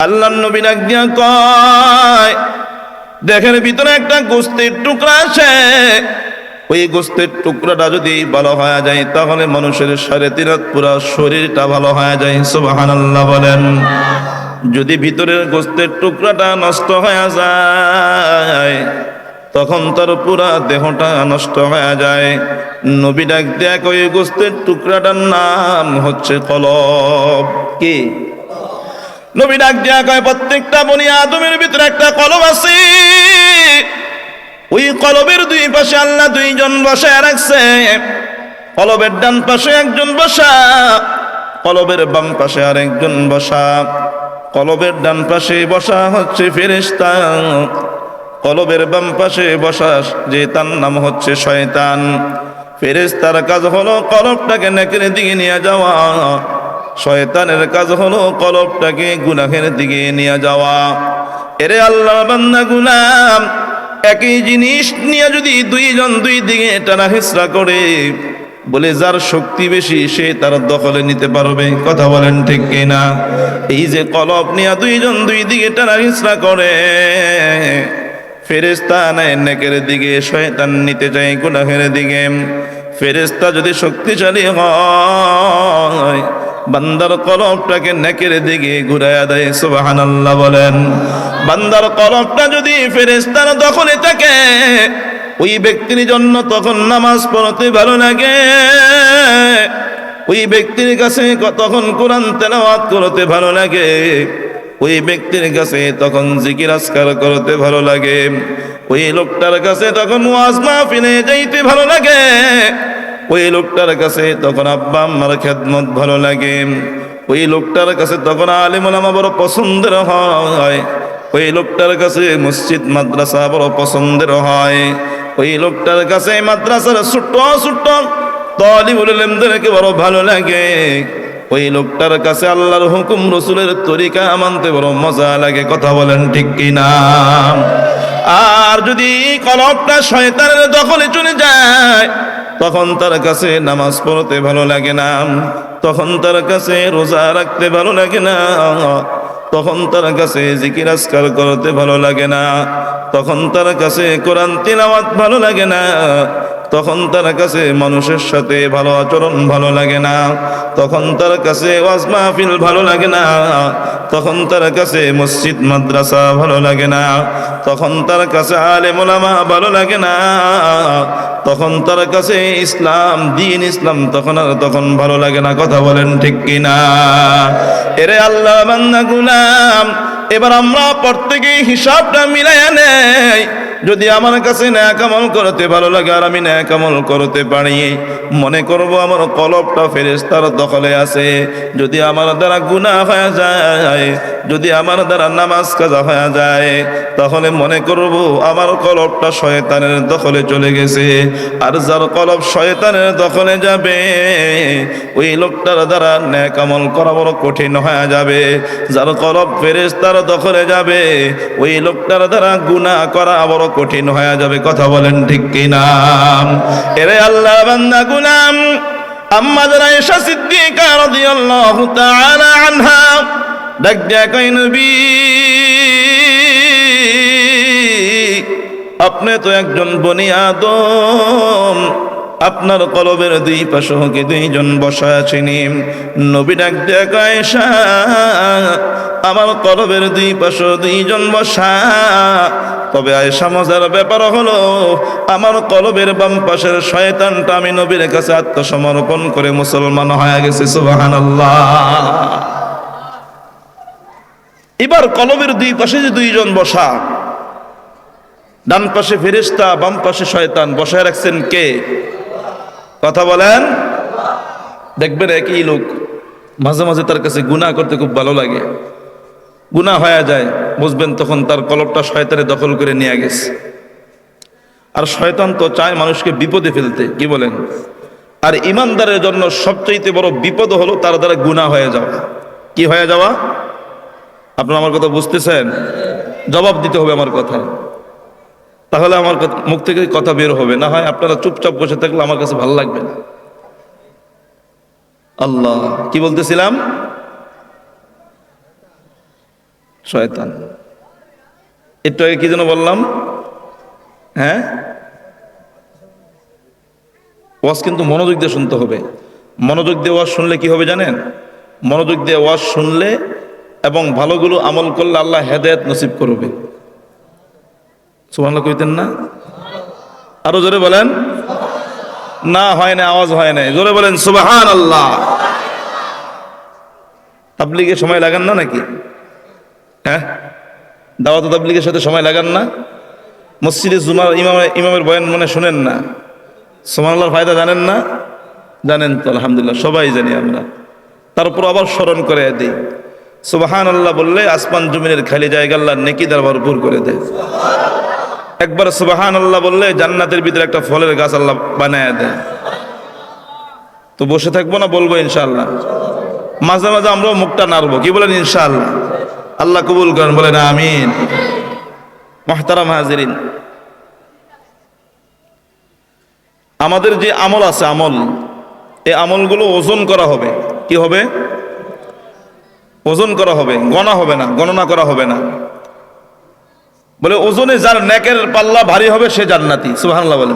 আল্লাহ নবী ডাক দিয়া কয় দেখের ভিতরে একটা গোস্তের টুকরা আছে। ওই গোস্তের টুকরাটা যদি ভালো হয়ে যায়, তাহলে মানুষের সাড়ে তিন পুরা শরীরটা ভালো হয়ে যায় সুবাহান বলেন। যদি ভিতরের গোস্তের টুকরাটা নষ্ট হয়ে যায়, তখন তার পুরা দেহটা নষ্ট হয়ে যায়। নবী ডাক দেখ ওই গোস্তের টুকরাটার নাম হচ্ছে কলব। কি? নবী ডাক দেয়া কয়, প্রত্যেকটা বনি আদমের ভিতরে একটা কলব আছে। ওই কলবের দুই পাশে আল্লাহ দুইজন বসায় রাখছে। কলবের ডান পাশে একজন বসা, কলবের বাম পাশে আরেকজন বসা। কলবের ডান পাশে বসা হচ্ছে ফেরেশতা। কলবের বাম পাশে বসা যে তার নাম হচ্ছে শয়তান। ফেরেশতার কাজ হলো কলবটাকে নেকের দিকে নিয়ে যাওয়া। শয়তানের কাজ হলো কলবটাকে গুনাহের দিকে নিয়ে যাওয়া। এরে আল্লাহ বান্দা গুলাম, একই জিনিস নিয়ে যদি দুইজন দুই দিকে টানা হিসরা করে, বলে যার শক্তি বেশি সে তার দখলে নিতে পারবে। কথা বলেন ঠিক কিনা? এই যে কলব নিয়ে দুইজন দুই দিকে টানা হিসরা করে ফেরেস্তা নেয় নেকের দিকে শয়তান নিতে চায় গুনাহের দিকে। ফেরেস্তা যদি শক্তিশালী হয় বান্দার কলবটাকে নেকের দিকে ঘুরাইয়া দেয় সুবাহান আল্লাহ বলেন। বান্দার কলবটা যদি ফেরেস্তার দখলে থাকে, ওই ব্যক্তির জন্য তখন নামাজ পড়তে ভালো লাগে। ওই ব্যক্তির কাছে তখন কোরআন তেলাওয়াত করতে ভালো লাগে। ওই ব্যক্তির কাছে তখন জিকির আসকার করতে ভালো লাগে। ওই লোকটার কাছে তখন ওয়াজ মাহফিলে যাইতে ভালো লাগে। ওই লোকটার কাছে তখন আব্বা আম্মার খেদমত ভালো লাগে। ওই লোকটার কাছে তখন আলিমুল আমা বড় পছন্দের হয়। ওই লোকটার কাছে মসজিদ, মাদ্রাসা বড় পছন্দের হয়। ওই লোকটার কাছে মাদ্রাসার ছোট্ট ছোট্ট তলিবুল ইলমদেরকে বড় ভালো লাগে। ওই লোকটার কাছে আল্লাহর হুকুম, রসুলের তরিকা মানতে বড় মজা লাগে। কথা বলেন ঠিক কিনা? আর যদি কলবটা শয়তানের দখলে চলে যায় তখন তার কাছে নামাজ পড়তে ভালো লাগে না। তখন তার কাছে রোজা রাখতে ভালো লাগে না। তখন তার কাছে জিকির করতে ভালো লাগে না। তখন তার কাছে কোরআন তিলাওয়াত ভালো লাগে না। তখন তার কাছে মানুষের সাথে ভালো আচরণ ভালো লাগে না। তখন তার কাছে ওয়াজ মাহফিল ভালো লাগে না। তখন তার কাছে মসজিদ, মাদ্রাসা ভালো লাগে না। তখন তার কাছে আলে মোলামা ভালো লাগে না। তখন তার কাছে ইসলাম, দিন ইসলাম তখন আর তখন ভালো লাগে না, কথা বলেন ঠিক কিনা? এরে আল্লাহ বান্দা গুলাম, এবার আমরা প্রত্যেকে হিসাবটা মিলাইয়া নেই। যদি আমার কাছে ন্যাক আমল করতে ভালো লাগে আর আমি ন্যাক আমল করতে পারি, মনে করব আমার কলবটা ফেরেস্তার দখলে আছে। যদি আমার দ্বারা গুনাহ হয়ে যায়, যদি আমার দ্বারা নামাজ কাজা হয়ে যায়, তাহলে মনে করব আমার কলবটা শয়তানের দখলে চলে গেছে। আর যার কলব শয়তানের দখলে যাবে, ওই লোকটার দ্বারা ন্যাক আমল করা বড় কঠিন হয়ে যাবে। যার কলব ফেরেস্তার দখলে যাবে, ওই লোকটার দ্বারা গুনাহ করা বড় কঠিন হয়ে যাবে, কথা বলেন ঠিক কিনা? এরে আল্লাহ বান্দা গুলাম আম্মা আয়েশা সিদ্দিকা রাদিয়াল্লাহু তাআলা আনহা ডাক দিয়া কই নবী। আপনি তো একজন বনি আদম। আপনার কলবের দুই পাশে হকে দুইজন বসা আছেনি নবী ডাক কয়সা আমার কলবের দুই পাশে দুইজন বসা। তবে আয়সা মজার ব্যাপার হলো, আমার কলবের বাম পাশের শয়তানটা আমি নবীর কাছে আত্মসমর্পণ করে মুসলমান হয়ে গেছে, সুবহানাল্লাহ। এবার কলবের দুই পাশে যে দুইজন বসা, ডান পাশে ফেরেস্তা বাম পাশে শয়তান, বসায় রাখছেন কে? কথা বলেন। দেখবেন একই লোক মাঝে মাঝে তার কাছে গুনাহ করতে খুব ভালো লাগে। গুনাহ হয়ে যায়, বুঝবেন তখন তার কলবটা শয়তানে দখল করে নিয়ে গেছে। আর শয়তান তো চায় মানুষকে বিপদে ফেলতে, কি বলেন? আর ইমানদারের জন্য সবচাইতে বড় বিপদ হলো তার দ্বারা গুনাহ হয়ে যাওয়া। কি হয়ে যাওয়া? আপনারা আমার কথা বুঝতেছেন? জবাব দিতে হবে আমার কথা তাহলে আমার মুখ থেকে কথা বের হবে। না হয় আপনারা চুপচাপ বসে থাকলে আমার কাছে ভালো লাগবে না। আল্লাহ, কি বলতেছিলাম? শয়তান। একটু আগে কি যেন বললাম? হ্যাঁ? ওয়াজ কিন্তু মনোযোগ দিয়ে শুনতে হবে। মনোযোগ দিয়ে ওয়াজ শুনলে কি হবে জানেন? মনোযোগ দিয়ে ওয়াজ শুনলে এবং ভালোগুলো আমল করলে আল্লাহ হেদায়ত নসিব করবে। সুবহানাল্লাহ কইতেন না? আরও জোরে বলেন। না, হয় না আওয়াজ হয় না জোরে বলেন সুবহান আল্লাহ তাবলিগে সময় লাগান না নাকি? হ্যাঁ? দাওয়াত তাবলিগের সাথে সময় লাগান না? মসজিদে জুমার ইমামে ইমামের বয়ান মনে শুনেন না? সোমানুল্লাহর ফায়দা জানেন না? জানেন তো, আলহামদুলিল্লাহ, সবাই জানি আমরা। তারপর আবার স্মরণ করে দিই। সুবাহান আল্লাহ বললে আসমান জমিনের খালি জায়গা আল্লাহ নেকি দ্বারা ভরপুর করে দেয়। একবার সুবাহান আল্লাহ বললে জান্নাতের ভিতরে একটা ফলের গাছ আল্লাহ বানায় দেয়। তো বসে থাকব না, বলব ইনশাল্লাহ মাঝে মাঝে আমরাও মুখটা নাড়বো, কি বলেন ইনশাআল্লাহ? আল্লাহ কবুল করেন, বলেন আমিন। মহতারাম হাজিরিন। আমাদের যে আমল আছে, আমল, এই আমলগুলো ওজন করা হবে। কি হবে? ওজন করা হবে, গণা হবে না, গণনা করা হবে না। বলে, ওজনে যার নেকের পাল্লা ভারী হবে সে জান্নাতি। সুবহানাল্লাহ বলে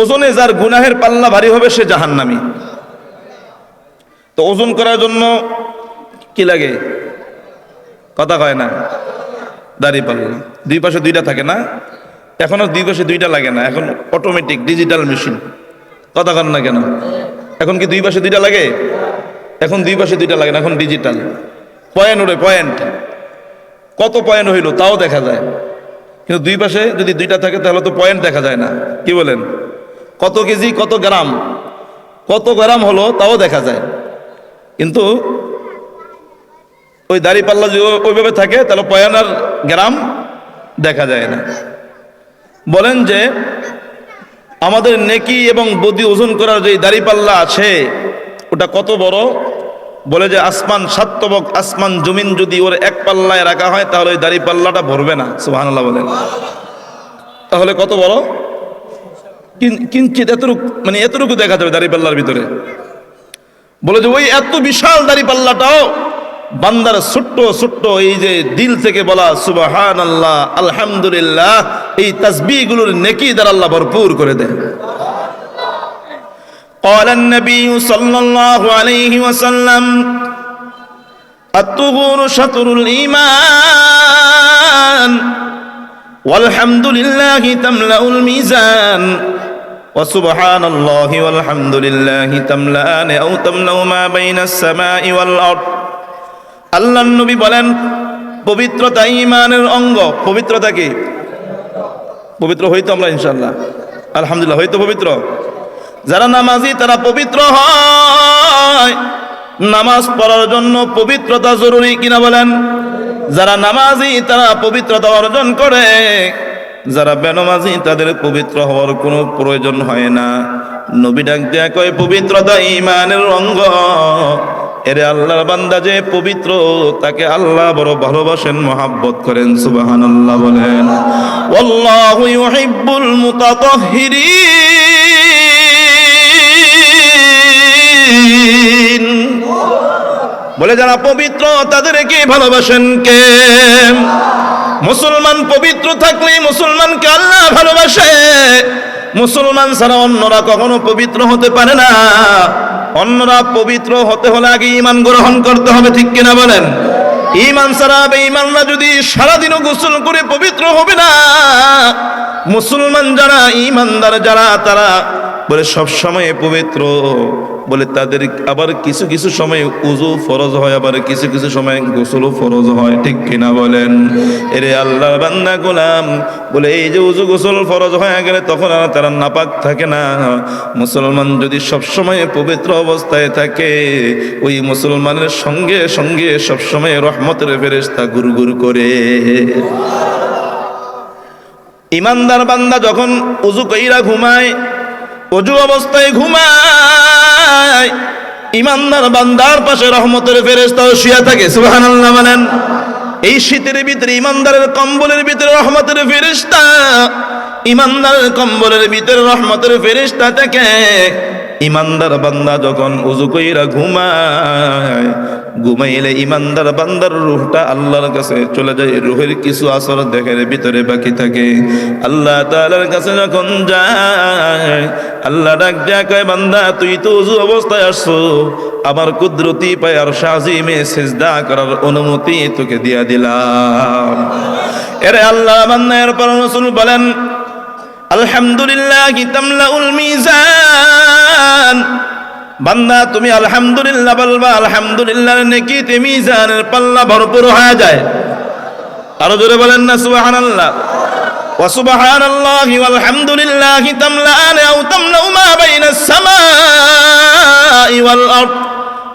ওজনে যার গুনাহের পাল্লা ভারী হবে সে জাহান্নামি। তো ওজন করার জন্য কি লাগে? কথা কয় না। দাড়ি পাল্লা। দুই পাশে দুইটা থাকে না? এখনও দুই পাশে দুইটা লাগে না। এখন অটোমেটিক ডিজিটাল মেশিন কথা কন না কেন? এখন কি দুই পাশে দুইটা লাগে? এখন দুই পাশে দুইটা লাগে না, এখন ডিজিটাল পয়েন্ট ওরে পয়েন্ট কত পয়েন্ট হইল? তাও দেখা যায়। কিন্তু দুই পাশে যদি দুইটা থাকে, তাহলে তো পয়েন্ট দেখা যায় না। কি বলেন? কত কেজি, কত গ্রাম? কত গ্রাম হলো, তাও দেখা যায়। কিন্তু ওই দাড়ি পাল্লা যদি ওইভাবে থাকে, তাহলে পয়েন্ট আর গ্রাম দেখা যায় না। বলেন যে, আমাদের নেকি এবং বদি ওজন করার যে দাড়িপাল্লা আছে, ওটা কত বড়? বলে যে আসমান সাত্তবক আসমান জমিন যদি ওর এক পাল্লায় রাখা হয়, তাহলে ওই দাড়িপাল্লাটা ভরবে না। সুবহানাল্লাহ বলেন। তাহলে কত বড় কিঞ্চিত এতটুকু মানে এতটুকু দেখা যাবে দাড়িপাল্লার ভিতরে। বলে যে ওই এত বিশাল দাড়িপাল্লাটাও বান্দার ছোট্ট ছোট্ট এই যে দিল থেকে বলা সুবাহান আল্লাহ আলহামদুলিল্লাহ, এই তাসবিগুলোর নেকি দ্বারা আল্লাহ ভরপুর করে দেয়। قال النبي صلى الله عليه وسلم الطهور شطر الإيمان والحمد لله تملأ الميزان وسبحان الله والحمد لله تملأان أو تملأ ما بين السماء والأرض আল্লাহ নবী বলেন পবিত্রতা ইমানের অঙ্গ পবিত্রতা কি পবিত্র হইতো আমরা ইনশাল্লাহ আলহামদুলিল্লাহ হইতো পবিত্র যারা নামাজি, তারা পবিত্র হয়। নামাজ পড়ার জন্য পবিত্রতা জরুরি কিনা বলেন? যারা নামাজি, তারা পবিত্রতা অর্জন করে। যারা বেনমাজি, তাদের পবিত্র হওয়ার কোনো প্রয়োজন হয় না। নবী ডাক দেয়া কয়, পবিত্রতা ইমানের অঙ্গ। এরে আল্লাহর বান্দা যে পবিত্র, তাকে আল্লাহ বড় ভালোবাসেন, মহাব্বত করেন, সুবহানাল্লাহ বলেন। ওয়াল্লাহু ইউহিব্বুল বলে যারা পবিত্র, তাদেরকে ভালোবাসেন কে? মুসলমান পবিত্র থাকলে মুসলমানকে আল্লাহ ভালোবাসে। মুসলমান ছাড়া অন্যরা কখনো পবিত্র হতে পারে না। অন্যরা পবিত্র হতে হলে আগে ইমান গ্রহণ করতে হবে, ঠিক কিনা বলেন? ইমান ছাড়া ইমানরা যদি সারাদিনও গোসল করে পবিত্র হবে না, মুসলমান যারা ইমানদার যারা, তারা বলে, সব সময় পবিত্র। বলে, তাদের আবার কিছু কিছু সময় উজু ফরজ হয়, আবার কিছু কিছু সময় গোসলও ফরজ হয়, ঠিক কিনা বলেন? এরে আল্লাহর বান্দা গোলাম, বলে, এই যে উজু গোসল ফরজ হয়ে গেলে তখন আর তারা নাপাক থাকে না। মুসলমান যদি সব সময় পবিত্র অবস্থায় থাকে, ওই মুসলমানের সঙ্গে সঙ্গে সব সময় রহমতের ফেরেশতা গুরগুর করে। ইমানদার বান্দা যখন উজু কইরা ঘুমায় অজু অবস্থায় ঘুমায়। ইমানদার বান্দার পাশে রহমতের ফেরেস্তাও শুয়ে থাকে বলেন। এই শীতের ভিতরে, ইমানদারের কম্বলের ভিতরে রহমতের ফেরেস্তা ইমানদারের কম্বলের ভিতরে রহমতের ফেরিস্তা থাকে। ইমানদার বান্দা যখন উজু কইরা ঘুমায়, ঘুমাইলে ইমানদার বান্দার রুহটা আল্লাহর কাছে চলে যায়, রুহের কিছু আসর দেখের ভিতরে বাকি থাকে। আল্লাহ তাআলার কাছে যখন যায়, আল্লাহ ডাক কয়, বান্দা, তুই তো উজু অবস্থায় আসছো। আমার কুদরতি পায়ার সাজিমে সেজদা করার অনুমতি তোকে দিয়া দিলাম। এরে আল্লাহ বান্দা, এরপর রসুল বলেন আলহামদুলিল্লাহ তামলাউল মিজান বান্দা তুমি আলহামদুলিল্লাহ বলবা আলহামদুলিল্লাহ নেকিতে মিজানের পাল্লা ভরপুর হয়ে যায় আরো জোরে বলেন না সুবহানাল্লাহ وسبحان الله والحمد لله تملأان أو تملأ ما بين السماء والأرض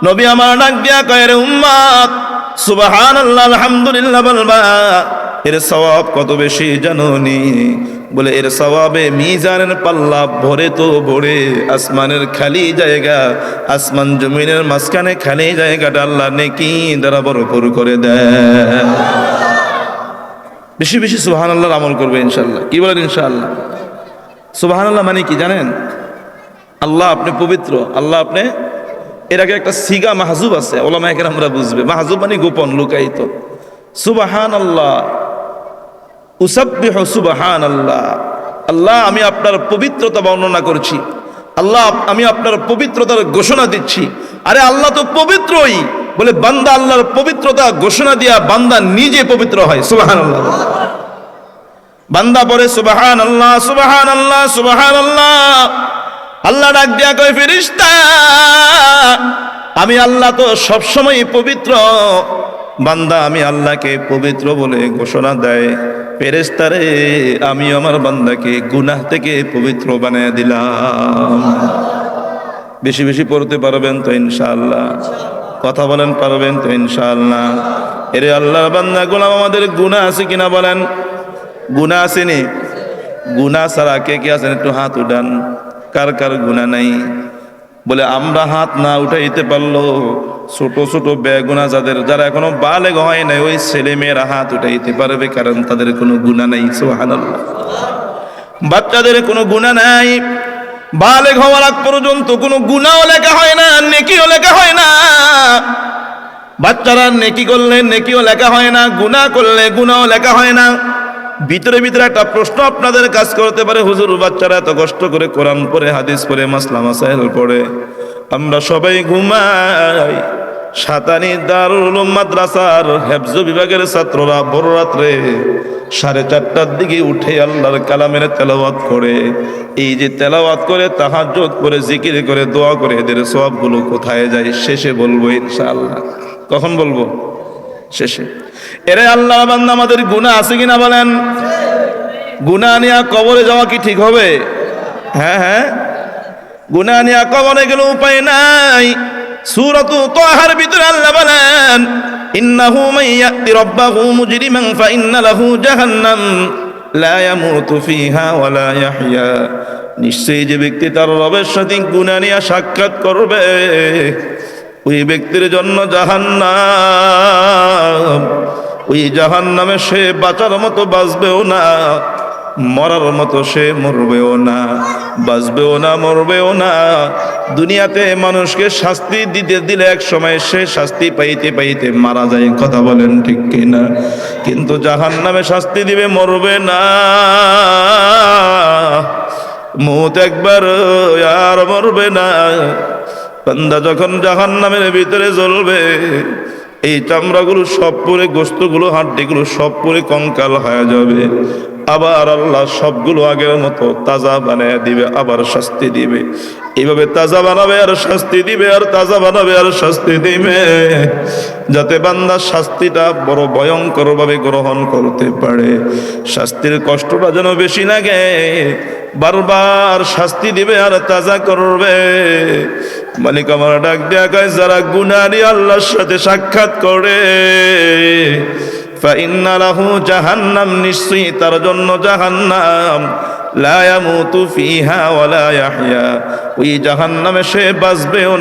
নবী আমার ডাক দিয়া কয় রে উম্মাত সুবহানাল্লাহ আলহামদুলিল্লাহ বলবা এর সওয়াব কত বেশি জানোনি বলে, এর সওয়াবে মিজানের পাল্লা ভরে তো ভরে আসমানের খালি জায়গা, আসমান জমিনের মাঝখানে খালি জায়গাটা আল্লাহ নেকি দ্বারা ভরপুর করে দেয়। বেশি বেশি সুহান আল্লাহর আমল করবে ইনশাল্লাহ কি বলেন ইনশাল্লাহ সুবাহান আল্লাহ মানে কি জানেন? আল্লাহ আপনি পবিত্র, আল্লাহ আপনি, এর আগে একটা সিগা মাহজুব আছে ওলামা আমরা বুঝবে। মাহজুব মানে গোপন, লুকায়িত। সুবাহান আল্লাহ উসাব্বিহ সুবাহান আল্লাহ আল্লাহ আমি আপনার পবিত্রতা বর্ণনা করছি। আল্লাহ, আমি আপনার পবিত্রতার ঘোষণা দিচ্ছি। আরে আল্লাহ তো পবিত্রই। বলে বান্দা আল্লাহর পবিত্রতা ঘোষণা দিয়া বান্দা নিজে পবিত্র হয় সুবাহান আল্লাহ বান্দা পরে সুবাহান আল্লাহ সুবাহান আল্লাহ সুবাহান আল্লাহ আল্লাহ ডাক দিয়া কয় ফেরিস্তা আমি আল্লাহ তো সবসময় পবিত্র। বান্দা, আমি আল্লাহকে পবিত্র বলে ঘোষণা দেয়। ফেরেস্তারে আমি আমার বান্দাকে গুনাহ থেকে পবিত্র বানিয়ে দিলাম। বেশি বেশি পড়তে পারবেন তো ইনশাআল্লাহ। কথা বলেন, পারবেন তো ইনশাআল্লাহ। এরে আল্লাহর বান্দা, গোলাম আমাদের গুনাহ আছে কিনা বলেন? গুনাহ আসেনি গুনাহ ছাড়া কে কে আছেন? একটু হাত উঠান। কার কার গুনাহ নাই? বলে, আমরা হাত না উঠাইতে পারল। ছোট ছোট বেগুনা যাদের, যারা এখনও বালেগ হয় নাই, ওই ছেলে মেয়েরা হাত উঠাইতে পারবে কারণ তাদের কোনো গুণা নাই, সুবহানাল্লাহ। বাচ্চাদের কোনো গুণা নাই, বালেগ হওয়ার আগ পর্যন্ত কোনো গুণাও লেখা হয় না, নেকিও লেখা হয় না। বাচ্চারা নেকি করলে, নেকিও লেখা হয় না গুনাহ করলে গুনাও লেখা হয় না। ভিতরে ভিতরে একটা প্রশ্ন আপনাদের কাজ করতে পারে। হুজুর, বাচ্চারা এত কষ্ট করে কোরআন পড়ে, হাদিস পড়ে, মাসলা, মাসাইল পড়ে। আমরা সবাই ঘুমাই। সাতানি দারুল মাদ্রাসার হেফজ বিভাগের ছাত্ররা বড় রাত্রে সাড়ে চারটার দিকে উঠে আল্লাহর কালামের তেলাওয়াত করে। এই যে তেলাওয়াত করে, তাহাজ্জুদ করে, জিকির করে, দোয়া করে, এদের সবগুলো কোথায় যায়? শেষে বলব ইনশাআল্লাহ। কখন বলব? শেষে। এরে আল্লাহ বান্দা, আমাদের গুনাহ আছে কিনা বলেন? গুনাহ নিয়া কবরে যাওয়া কি ঠিক হবে? হ্যাঁ হ্যাঁ। গুনাহ নিয়া কবরে গেলে উপায় নাই। সূরাতু তাহার ভিতরে আল্লাহ বলেন, ইন্নাহু মাইয়াতি রাব্বাহু মুজরিমান ফাইন্না লাহু জাহান্নাম, লা ইয়ামুতু ফিহা ওয়া লা ইয়াহইয়া। নিশ্চয়ই যে ব্যক্তি তার রবের সাথে গুনাহ নিয়ে সাক্ষাৎ করবে, ওই ব্যক্তির জন্য জাহান্নাম। ওই জাহান্নামে সে বাঁচার মতো বাঁচবেও না, মরার মতো সে মরবেও না, বাঁচবেও না, মরবেও না। দুনিয়াতে মানুষকে শাস্তি দিতে দিলে এক সময় সে শাস্তি পাইতে পাইতে মারা যায়, কথা বলেন ঠিক কিনা? কিন্তু জাহান নামে শাস্তি দিবে, মরবে না। মুত একবার, আর মরবে না। বান্দা যখন জাহান নামের ভিতরে জ্বলবে এই চামড়াগুলো সব পরে, গোস্তগুলো, হাড্ডিগুলো সব পরে কঙ্কাল হয়ে যাবে। আবার আল্লাহ সবগুলো আগের মতো তাজা বানিয়ে দিবে, আবার শাস্তি দিবে। এইভাবে তাজা বানাবে আর শাস্তি দিবে, আর তাজা বানাবে আর শাস্তি দিবে। যাতে বান্দা শাস্তিটা বড় ভয়ঙ্করভাবে গ্রহণ করতে পারে। শাস্তির কষ্টটা যেন বেশি লাগে, বারবার শাস্তি দিবে আর তাজা করবে। মালিক আমার ডাক দেয়া গায় যারা গুনারি আল্লাহর সাথে সাক্ষাৎ করে জাহান্নাম, নিশ্চয়ই তার জন্য জাহান্নাম।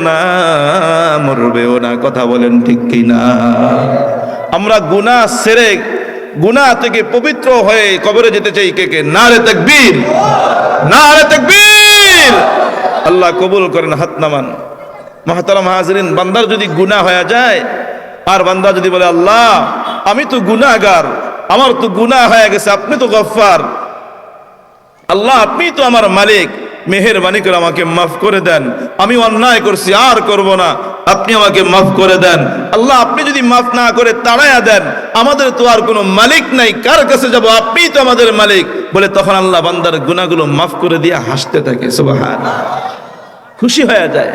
না, মরবেও না, কথা বলেন ঠিক কি না আমরা গুনাহ সেরে, গুনাহ থেকে পবিত্র হয়ে কবরে যেতে চাই, কে কে? না রে তাকবীর। নারে তাকবীর। আল্লাহ কবুল করেন হাত নামান মহাতারাম হাজরিন, বান্দার যদি গুনাহ হয়ে যায়, আর বান্দা যদি বলে, আল্লাহ, আমি তো গুনাহগার, আমার তো গুনাহ হয়ে গেছে, আপনি তো গফার আল্লাহ, আপনি তো আমার মালিক, মেহেরবানি করে আমাকে মাফ করে দেন, আমি অন্যায় করছি, আর করব না, আপনি আমাকে মাফ করে দেন। আল্লাহ, আপনি যদি মাফ না করে তাড়াইয়া দেন, আমাদের তো আর কোনো মালিক নাই, কার কাছে যাব? আপনি তো আমাদের মালিক। বলে তখন আল্লাহ বান্দার গুনাহগুলো মাফ করে দিয়ে হাসতে থাকে সুবহান খুশি হয়ে যায়।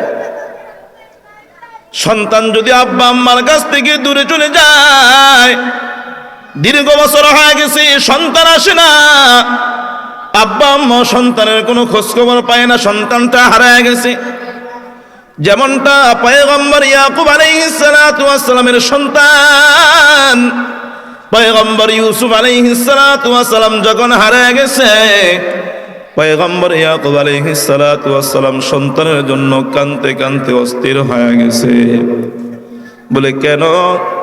সন্তান যদি আব্বা আম্মার কাছ থেকে দূরে চলে যায়, দীর্ঘ বছর হয়ে গেছে, সন্তান আসে না। আব্বা আম্মা সন্তানের কোনো খোঁজ খবর পায় না, সন্তানটা হারায় গেছে। যেমনটা পয়গম্বর ইয়াকুব আলাইহিস সালাতু ওয়াস সালামের সন্তান। পয়গম্বর ইউসুফ আলাইহিস সালাতু ওয়াস সালাম যখন হারায় গেছে পয়গম্বর ইয়াকুব আলাইহিস সালাতু ওয়াস সালাম সন্তানের জন্য কানতে কানতে অস্থির হয়ে গেছে। বলে, কেন?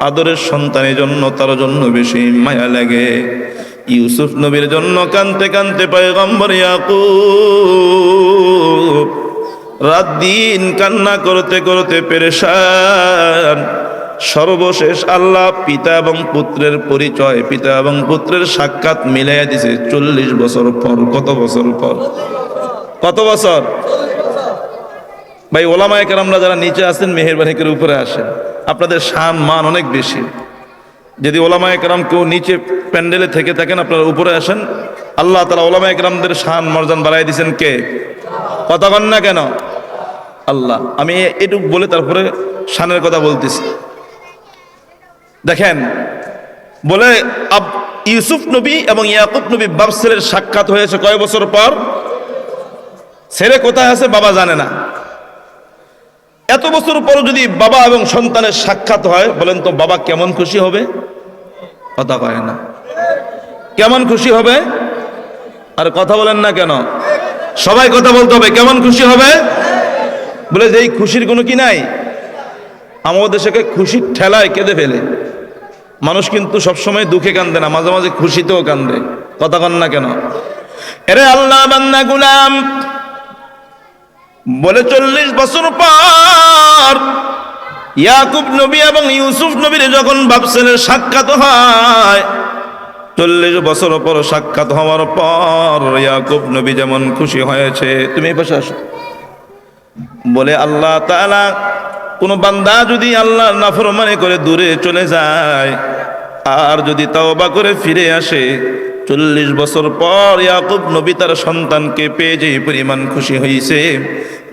আদরের সন্তানের জন্য তার জন্য বেশি মায়া লাগে। ইউসুফ নবীর জন্য কানতে কানতে পয়গম্বর ইয়াকুব রাত দিন কান্না করতে করতে পেরেশান সর্বশেষ আল্লাহ পিতা এবং পুত্রের পরিচয়, পিতা এবং পুত্রের সাক্ষাৎ মিলাইয়া দিছে চল্লিশ বছর পর। কত বছর পর? কত বছর? ভাই, ওলামায় কেরামরা যারা নিচে আসেন মেহেরবানি করে উপরে আসেন, আপনাদের শান মান অনেক বেশি। যদি ওলামায় কেরাম কেউ নিচে প্যান্ডেলে থেকে থাকেন, আপনারা উপরে আসেন। আল্লাহ তালা ওলামায় কেরামদের শান মর্যান বাড়াই দিয়েছেন কে? কথা কন না কেন? আল্লাহ, আমি এটুক বলে তারপরে শানের কথা বলতেছি। দেখেন, বলে ইউসুফ নবী এবং ইয়াকুব নবী বাপ ছেলের সাক্ষাৎ হয়েছে কয় বছর পর? ছেলে কোথায় আছে বাবা জানে না। এত বছর পর যদি বাবা এবং সন্তানের সাক্ষাৎ হয়, বলেন তো বাবা কেমন খুশি হবে? কথা কয় না। কেমন খুশি হবে? আর কথা বলেন না কেন? সবাই কথা বলতে হবে, কেমন খুশি হবে? বলে যে এই খুশির কোনো কি নাই? আমাদের দেশে খুশির ঠেলায় কেঁদে ফেলে। মানুষ কিন্তু সবসময় দুঃখে কান্দে না মাঝে মাঝে খুশিতেও কান্দে। কথা কন না কেন? এরে আল্লাহ বান্না গুলাম, বলে চল্লিশ বছর পর ইয়াকুব নবী এবং ইউসুফ নবীর যখন বাপসেলের সাক্ষাৎ হয়, চল্লিশ বছর পর সাক্ষাৎ হওয়ার পর ইয়াকুব নবী যেমন খুশি হয়েছে। তুমি এই পাশে আসো। বলে আল্লাহ তাআলা কোনো বান্দা যদি আল্লাহ নাফরমানি করে দূরে চলে যায়, আর যদি তাওবা করে ফিরে আসে, চল্লিশ বছর পর ইয়াকুব নবী তার সন্তানকে পেয়ে যে পরিমাণ খুশি হয়েছে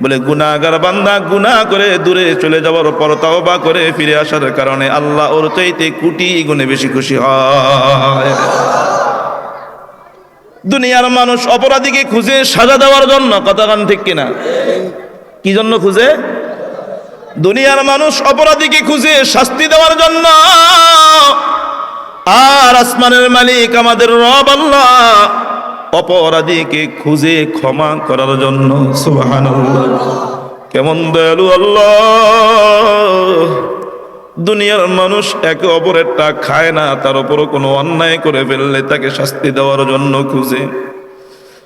বলে গুনাগার বান্দা গুনাহ করে দূরে চলে যাওয়ার পর তাওবা করে ফিরে আসার কারণে আল্লাহ ওর চাইতে কুটি গুণে বেশি খুশি হয়। দুনিয়ার মানুষ অপরাধীকে খুঁজে সাজা দেওয়ার জন্য, কথাগান ঠিক কিনা? কি জন্য খুঁজে? দুনিয়ার মানুষ অপরাধীকে খুঁজে শাস্তি দেওয়ার জন্য। আর আসমানের মালিক আমাদের রব আল্লাহ অপরাধীকে খুঁজে ক্ষমা করার জন্য। সুবহানাল্লাহ। কেমন দয়ালু আল্লাহ। দুনিয়ার মানুষ একে অপরেরটা খায় না, তার উপরও কোনো অন্যায় করে ফেললে তাকে শাস্তি দেওয়ার জন্য খুঁজে।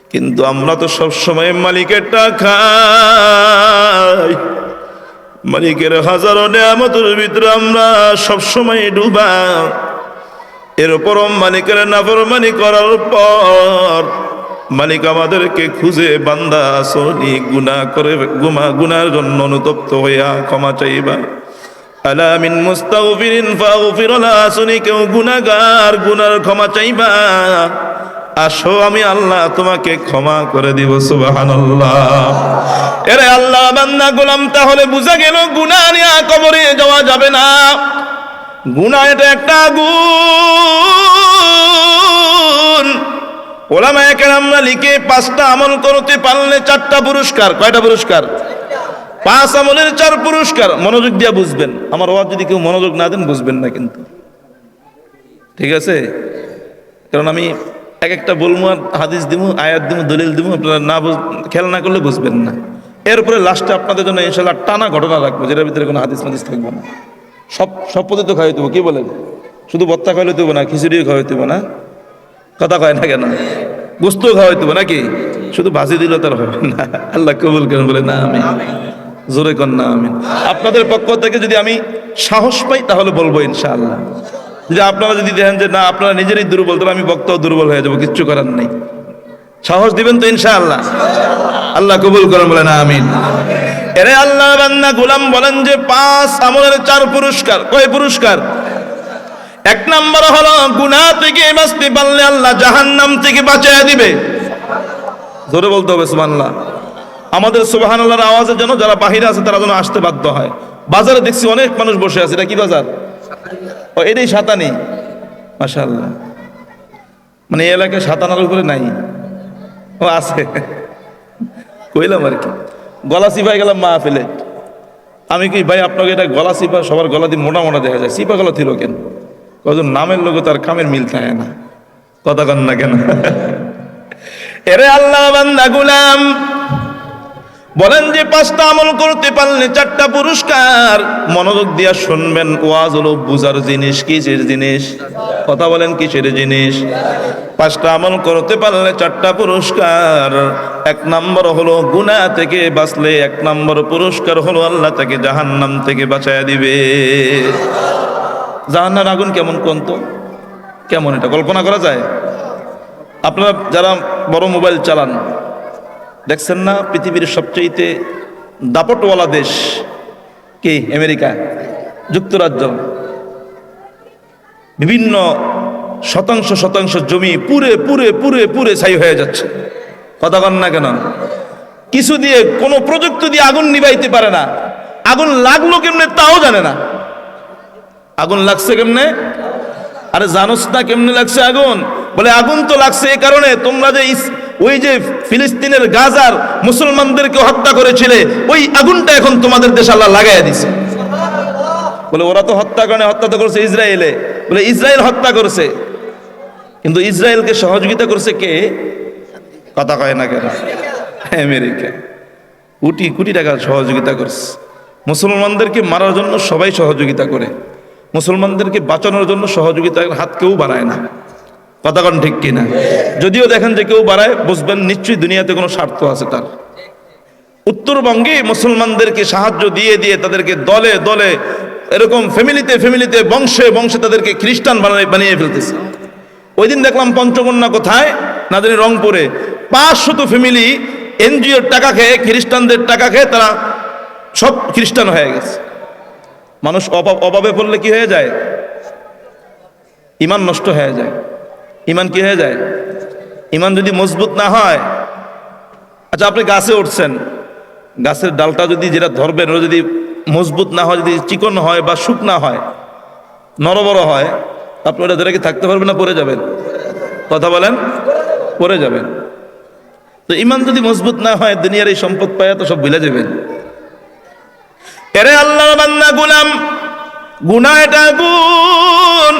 কিন্তু আমরা তো সবসময় মালিকেরটা খাই। মালিকের হাজারো নেয়ামতের ভিতরে আমরা সবসময় ডুবা। এর উপরও মালিকের নাফরমানি করার পর মালিক আমাদেরকে খুঁজে বান্দা আসনি গুনা করে গুমা গুনার জন্য অনুতপ্ত হইয়া ক্ষমা চাইবা। আলা মিন মুস্তাগফিরিন ফাগফির লা আসনি, কেউ গুনাগার গুনার ক্ষমা চাইবা। আসো, আমি আল্লাহ তোমাকে ক্ষমা করে দিব, সুবহানাল্লাহ। এরে আল্লাহ, বান্দা, গোলাম, তাহলে বুঝা গেল গুনাহ নিয়ে কবরে যাওয়া যাবে না। গুনাহ এটা একটা আগুন। ওলামায়ে কেরামরা লিখে পাঁচটা আমল করতে পারলে চারটা পুরস্কার। কয়টা পুরস্কার? পাঁচ আমলের চার পুরস্কার। মনোযোগ দিয়া বুঝবেন। আমার ওয়াজ যদি কেউ মনোযোগ না দেন, বুঝবেন না কিন্তু। ঠিক আছে? কারণ আমি এক একটা বলব হাদিস দিব আয়াত দিব দলিল দিব আপনারা না খেয়াল না করলে বুঝবেন না। এরপরে লাস্টে আপনাদের জন্য ইনশাল্লাহ টানা ঘটনা রাখব, যেটার ভিতরে কোনো হাদিস মাদিস থাকবে না। সব সব পদে তো খাওয়াই দেবো, কী বলেন? শুধু বত্তা খাওয়াইলে দেবো না, খিচুড়িও খাওয়াই দেবো না? কথা কয় না কেন? গোস্তও খাওয়াই দেবো নাকি? শুধু ভাজি দিলে তার হবে না। আল্লাহ কবুল করেন বলে না আমি জোরে না আমি আপনাদের পক্ষ থেকে যদি আমি সাহস পাই, তাহলে বলব ইনশাআল্লাহ। যদি আপনারা যদি দেখেন যে না, আপনারা নিজেরই দুর্বল, তাহলে আমি বক্তাও দুর্বল হয়ে যাব, কিচ্ছু করার নেই। সাহস দিবেন তো ইনশাআল্লাহ। আল্লাহ কবুল করেন, বলেন আমিন। এরে আল্লাহ বান্দা, গোলাম বলেন যে পাঁচ আমলের চার পুরস্কার। কয় পুরস্কার? এক নম্বর হলো, গুনাহ থেকে বাঁচতে পারলে আল্লাহ জাহান্নাম থেকে বাঁচিয়ে দিবে। জোরে বলতে হবে, সুবহানাল্লাহ। আমাদের সুবহানাল্লাহর আওয়াজের জন্য যারা বাহিরে আছে, তারা যেন আসতে বাধ্য হয়। বাজারে দেখছি অনেক মানুষ বসে আছে, এটা কি বাজার? ও, এটাই সাতানি। মাশাআল্লাহ। মানে এই এলাকায় সাতানার উপরে নাই। ও, আছে। কইলাম আর কি। গলা চিপাই গেলাম মা ফেলে আমি কি, ভাই, আপনাকে এটা গলা চিপা সবার গলা দিয়ে মোটা মোটা দেখা যায়। চিপা গলা ছিল কেন? কজন নামের লোক তার কামের মিল থাকে না। কথা কন না কেন? এরে আল্লাহ বান্দা, গুলাম। বলেন যে পাঁচটা আমল করতে পারলে চারটা পুরস্কার। মনোযোগ দিয়া শুনবেন, ওয়াজ হলো বুঝার জিনিস, কিসের জিনিস? কথা বলেন, কিসের জিনিস? পাঁচটা আমল করতে পারলে চারটা পুরস্কার। এক নম্বর হলো গুনাহ থেকে বাঁচলে, এক নম্বর পুরস্কার হলো আল্লাহ তাকে জাহান্নাম থেকে বাঁচায় দিবে। জাহান্নার আগুন কেমন কোন তো কেমন এটা? কল্পনা করা যায়? আপনারা যারা বড় মোবাইল চালান দেখছেন না পৃথিবীর সবচেয়েতে দাপটওয়ালা দেশ কি? আমেরিকা, যুক্তরাজ্য। বিভিন্ন শতাংশ শতাংশ জমি পুরে পুরে পুরে পুরে ছাই হয়ে যাচ্ছে। কথা কন না কেন? কিছু দিয়ে কোনো প্রযুক্তি দিয়ে আগুন নিভাইতে পারে না। আগুন লাগল কেমনে তাও জানে না। আগুন লাগছে কেমনে? আরে জানোস না কেমনে লাগছে আগুন? বলে, আগুন তো লাগছে এই কারণে তোমরা যে ওই যে ফিলিস্তিনের গাজার মুসলমানদেরকে হত্যা করেছিলে, ওই আগুনটা এখন তোমাদের দেশ আল্লাহ লাগাইয়া দিছে। বলে, ওরা তো হত্যা করে হত্যা তো করছে ইসরায়েলে। বলে, ইসরায়েল হত্যা করছে। কিন্তু ইসরায়েলকে সহযোগিতা করছে কে? কথা কয় না কেন? আমেরিকা। কোটি কোটি টাকা সহযোগিতা করছে। মুসলমানদেরকে মারার জন্য সবাই সহযোগিতা করে। মুসলমানদেরকে বাঁচানোর জন্য সহযোগিতার হাত কেউ বাড়ায় না। কথা কন ঠিক কিনা? যদিও দেখেন যে কেউ বাড়ায়, বুঝবেন নিশ্চয়ই দুনিয়াতে কোনো স্বার্থ আছে তার। উত্তরবঙ্গে মুসলমানদেরকে সাহায্য দিয়ে দিয়ে তাদেরকে দলে দলে এরকম ফ্যামিলিতে ফ্যামিলিতে বংশে বংশে তাদেরকে খ্রিস্টান বানিয়ে বানিয়ে ফেলতেছে। ওই দিন দেখলাম পঞ্চকন্যা কোথায়? না জানি রংপুরে। পাঁচশত ফ্যামিলি এনজিওর টাকা খেয়ে, খ্রিস্টানদের টাকা খেয়ে তারা সব খ্রিস্টান হয়ে গেছে। মানুষ অভাব পড়লে কি হয়ে যায়? ইমান নষ্ট হয়ে যায়। ইমান কি হয়ে যায়? ইমান যদি মজবুত না হয় আচ্ছা আপনি গাছে উঠছেন, গাছের ডালটা যদি যেটা ধরবেন, ওটা যদি মজবুত না হয়, যদি চিকন হয় বা শুকনা হয় নরবড় হয়, আপনি ওটা ধরে কি থাকতে পারবেন না, পড়ে যাবেন? কথা বলেন, পড়ে যাবেন। তো ইমান যদি মজবুত না হয়, দুনিয়ার এই সম্পদ পায় তো সব ভুলে যাবেন। এরে আল্লাহ বান্দা, গুলাম গুনা এটা আগুন,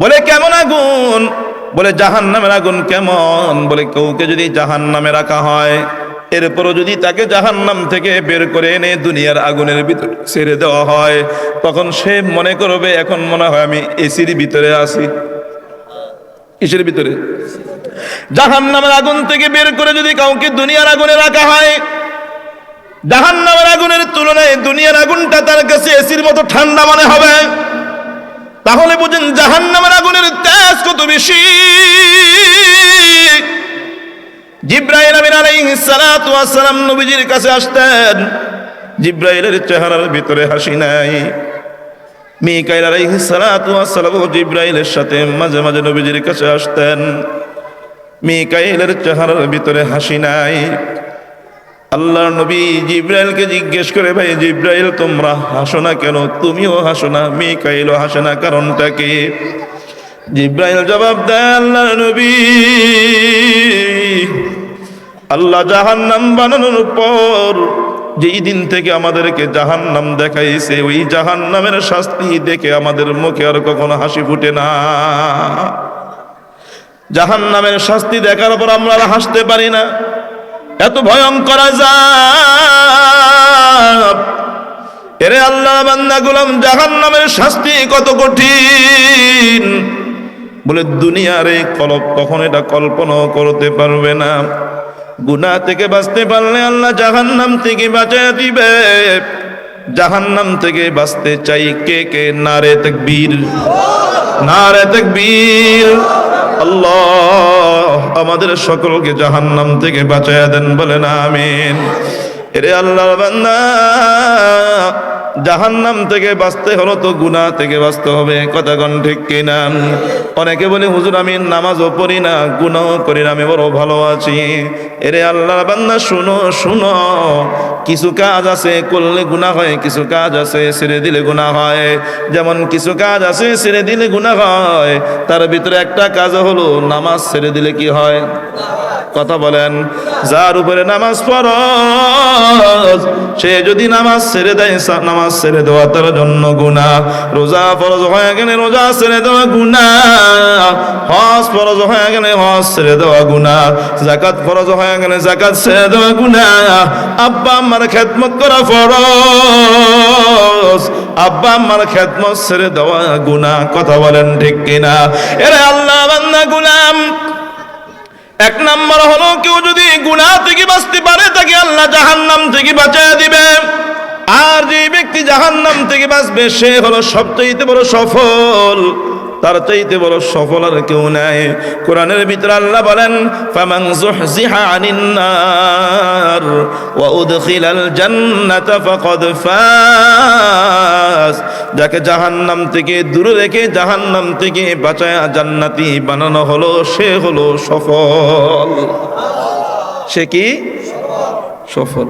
বলে কেমন আগুন? বলে জাহান নামের আগুন কেমন? বলে, কেউকে যদি জাহান নামে রাখা হয়, এরপরও যদি তাকে জাহান নাম থেকে বের করে এনে দুনিয়ার আগুনের ভিতরে ছেড়ে দেওয়া হয়, তখন সে মনে করবে, এখন মনে হয় আমি এসির ভিতরে আছি। কিসের ভিতরে? জাহান নামের আগুন থেকে বের করে যদি কাউকে দুনিয়ার আগুনে রাখা হয় জাহান নামের আগুনের তুলনায় দুনিয়ার আগুনটা তার কাছে এসির মতো ঠান্ডা মনে হবে। তাহলে বুঝেন জাহান নামের আগুনের তেজ কত বেশি? জিব্রাইল আমিন আলাইহিস সালাতু ওয়াস সালাম নবীজির কাছে আসতেন। জিব্রাইলের চেহারার ভিতরে হাসি নাই। মিকাইল আলাইহিস সালাতু ওয়াস সালাম জিব্রাইলের সাথে মাঝে মাঝে নবীজির কাছে আসতেন। মিকাইলের চেহারার ভিতরে হাসি নাই। আল্লাহ নবী জিব্রাইলকে জিজ্ঞেস করে, ভাই জিব্রাইল, তোমরা হাসো না কেন? তুমিও হাসো না, মিকাইলও হাসে না, কারণটা কি? জিব্রাইল জবাব দেয় আল্লাহ নবী, আল্লাহ জাহান্নাম বানানোর পর যেই দিন থেকে আমাদেরকে জাহান্নাম দেখাইছে, ওই জাহান্নামের শাস্তি দেখে আমাদের মুখে আর কখনো হাসি ফুটে না। জাহান্নামের শাস্তি দেখার পর আমরা হাসতে পারি না। এত ভয়ঙ্কর আযাব। এরে আল্লাহ বান্দা গুলাম জাহান নামের শাস্তি কত কঠিন? বলে, দুনিয়ার এই কলপ কখন এটা কল্পনাও করতে পারবে না। গুনা থেকে বাঁচতে পারলে আল্লাহ জাহান নাম থেকে বাঁচা দিবে। জাহান্নাম থেকে বাঁচতে চাই কে কে? নারে তকবীর। নারে তকবীর। আল্লাহ, আমাদের সকলকে জাহান্নাম থেকে বাঁচায় দেন, বলেন আমিন। এরে আল্লাহ বান্দা জাহান্নাম থেকে বাঁচতে হলো তো গুনাহ থেকে বাঁচতে হবে। কথা কন ঠিক কিনা? অনেকে বলে, হুজুর, আমি নামাজও পড়ি না গুনাহ করি না, আমি বড় ভালো আছি। এরে আল্লাহ বান্দা, শুনো শুনো। কিছু কাজ আছে, করলে গুনাহ হয়, কিছু কাজ আছে, ছেড়ে দিলে গুনাহ হয়। যেমন কিছু কাজ আছে, ছেড়ে দিলে গুনাহ হয়, তার ভিতরে একটা কাজ হলো, নামাজ ছেড়ে দিলে কি হয়? কথা বলেন, যার উপরে নামাজ ফরজ, সে যদি নামাজ ছেড়ে দেয় নামাজ ছেড়ে দেওয়া তার জন্য গুণা রোজা ফরজ হয়ে গেলে রোজা ছেড়ে দেওয়া গুণা হজ ফরজ হয়ে গেলে হজ ছেড়ে দেওয়া গুণা জাকাত ফরজ হয়ে গেলে জাকাত ছেড়ে দেওয়া গুণা আব্বা আমার খেদমত করা ফরজ। আব্বা আমার খেদমত ছেড়ে দেওয়া গুণা কথা বলেন ঠিক কিনা? এরে আল্লাহ বান্দা গুনাম এক নম্বর হলো কেউ যদি গুনা থেকে বাঁচতে পারে, তাকে আল্লাহ জাহান্নাম থেকে বাঁচায় দিবে। আর যে ব্যক্তি জাহান্নাম থেকে বাঁচবে, সে হলো সবচেয়ে বড় সফল। তার চাইতে বড় সফল আর কেউ নাই। কোরআনের ভিতরে আল্লাহ বলেন, ফামান যুহজিহা আনিন নার ওয়া উদখিলাল জান্নাতা ফাকাদ ফাজ। যাকে জাহান্নাম থেকে দূরে রেখে জাহান্নাম থেকে বাঁচায়া জান্নাতি বানানো হলো, সে হলো সফল। সে কি? সফল।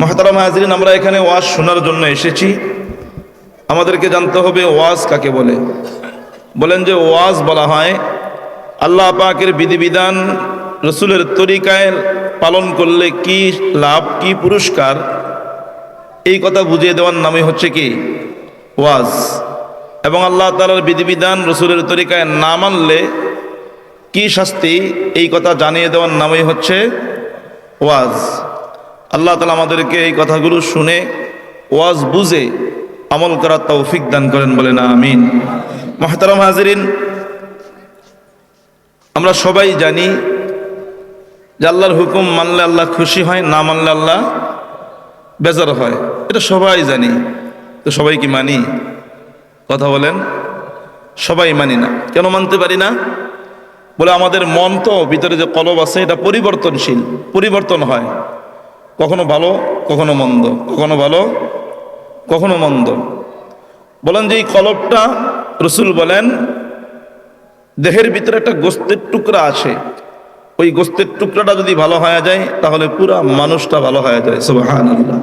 মহাতারা হাজরিন, আমরা এখানে ওয়াজ শোনার জন্য এসেছি। আমাদেরকে জানতে হবে ওয়াজ কাকে বলে। বলেন যে ওয়াজ বলা হয়, আল্লাহ পাকের বিধিবিধান রসুলের তরিকায় পালন করলে কি লাভ, কি পুরস্কার? এই কথা বুঝিয়ে দেওয়ার নামই হচ্ছে কি? ওয়াজ। এবং আল্লাহ তালার বিধিবিধান রসুলের তরিকায় না মানলে কি শাস্তি? এই কথা জানিয়ে দেওয়ার নামই হচ্ছে ওয়াজ। আল্লাহ তালা আমাদেরকে এই কথাগুলো শুনে ওয়াজ বুঝে আমল করার তৌফিক দান করেন বলে না আমিন। মহতারাম হাজরিন, আমরা সবাই জানি যে আল্লাহর হুকুম মানলে আল্লাহ খুশি হয়, না মানলে আল্লাহ বেজার হয়। এটা সবাই জানি, তো সবাই কি মানি? কথা বলেন, সবাই মানি না। কেন মানতে পারি না? বলে আমাদের মন তো ভিতরে যে কলব আছে, এটা পরিবর্তনশীল, পরিবর্তন হয়। কখনো ভালো, কখনো মন্দ, কখনো ভালো কখনো মন্দ। বলেন যে এই কলবটা রসুল বলেন, দেহের ভিতরে একটা গোস্তের টুকরা আছে। ওই গোস্তের টুকরাটা যদি ভালো হয়ে যায়, তাহলে পুরা মানুষটা ভালো হয়ে যায়। সুবহানাল্লাহ।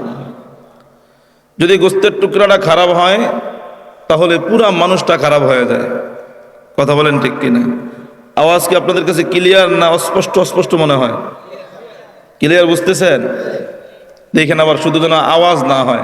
যদি গোস্তের টুকরাটা খারাপ হয়, তাহলে পুরা মানুষটা খারাপ হয়ে যায়। কথা বলেন ঠিক কিনা? আওয়াজ কি আপনাদের কাছে ক্লিয়ার না অস্পষ্ট অস্পষ্ট মনে হয়? ক্লিয়ার বুঝতেছেন? দেখেন আবার শুধু যেন আওয়াজ না হয়।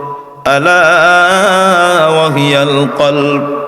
ألا وهي القلب